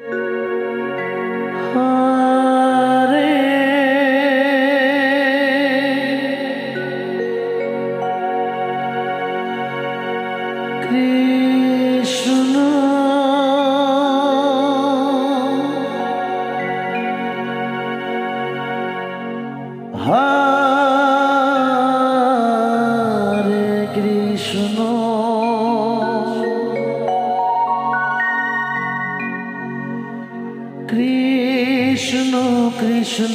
Música Krishna